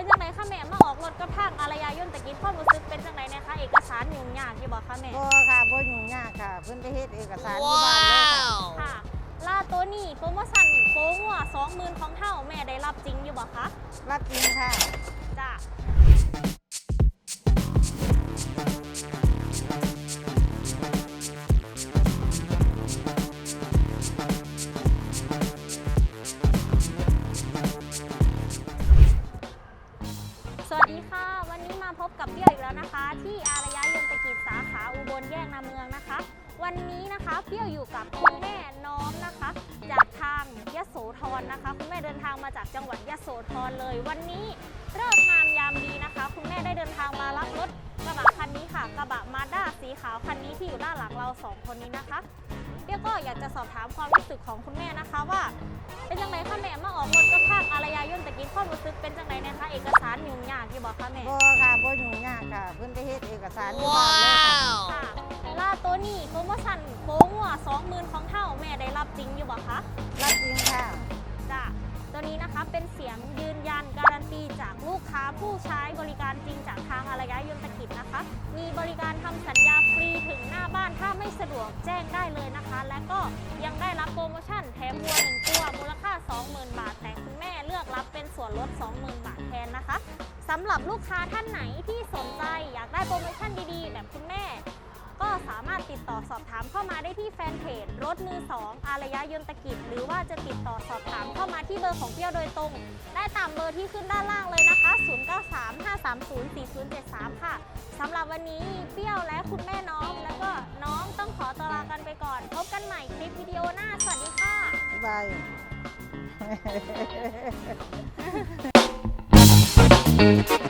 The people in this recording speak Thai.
เป็นจังไดคะแม่มาออกรถกับทางอารยายนตะกี้ความรู้สึกเป็นจังไดเนะคะ เอกสารยุ่งยากอยู่บ่คะแม่บ่ค่ะบ่ยุ่งยากค่ะเพิ่นไปเฮ็ดเอกสารที่บ้านเลยค่ะค่ะล่าตัวนี้โปรโมชั่นโปรหัว20,000ของเฮาแม่ได้รับจริงอยู่บ่คะรับจริงค่ะจ้า นาเมืองนะคะ วันนี้นะคะเปี้ยวอยู่กับคุณแม่น้อมนะคะ จากทางยะโสธรนะคะคุณแม่เดินทางมาจากจังหวัดยะโสธรเลย วันนี้เริ่มงามยามดีนะคะ คุณแม่ได้เดินทางมารับรถกระบะคันนี้ค่ะ กระบะมาด้าสีขาวคันนี้ที่อยู่ด้านหลังเราสองคนนี้นะคะเปี้ยวก็อยากจะสอบถามความรู้สึกของคุณแม่นะคะว่า เป็นจังไงคะแม่มาออกรถกับทางอารยายุ่นตะกี้ความรู้สึกเป็นจังไงนะคะ เอกสารยุ่งยากอยู่บอกคะแม่ บ่ค่ะบ่ ยุ่งยากค่ะ เพิ่นไปเฮ็ดเอกสารที่บ้านเลยค่ะค่ะล่าตัวนี้โปรโมชั่นโปรหัว20,000ของเท่าแม่ได้รับจริงอยู่บ่คะรับจริงค่ะจ้ะตัวนี้นะคะเป็นเสียงยืนยันการันตีจากลูกค้าผู้ใช้บริการจริงจากทางอารยะยนตกิจนะคะ มีบริการทำสัญญาฟรีถึงหน้าบ้านถ้าไม่สะดวกแจ้งได้เลยนะคะ และก็ยังได้รับโปรโมชั่นแถมวัวหนึ่งตัวมูลค่า 20,000 บาท แต่คุณแม่เลือกรับเป็นส่วนลด 20,000 บาทแทนนะคะ สำหรับลูกค้าท่านไหนที่สนใจอยากได้โปรโมชั่นดีๆ แบบคุณแม่ ก็สามารถติดต่อสอบถามเข้ามาได้ที่แฟนเพจรถมือ 2 อารยะยนตกิจ หรือว่าจะติดต่อสอบถามเข้ามาที่เบอร์ของเปียวโดยตรง ได้ตามเบอร์ที่ขึ้นด้านล่างเลยนะคะ 0935304073 ค่ะสำหรับวันนี้เปี้ยวและคุณแม่น้องแล้วก็น้องต้องขอตัวลากันไปก่อน พบกันใหม่คลิปวิดีโอหน้าสวัสดีค่ะ บาย บาย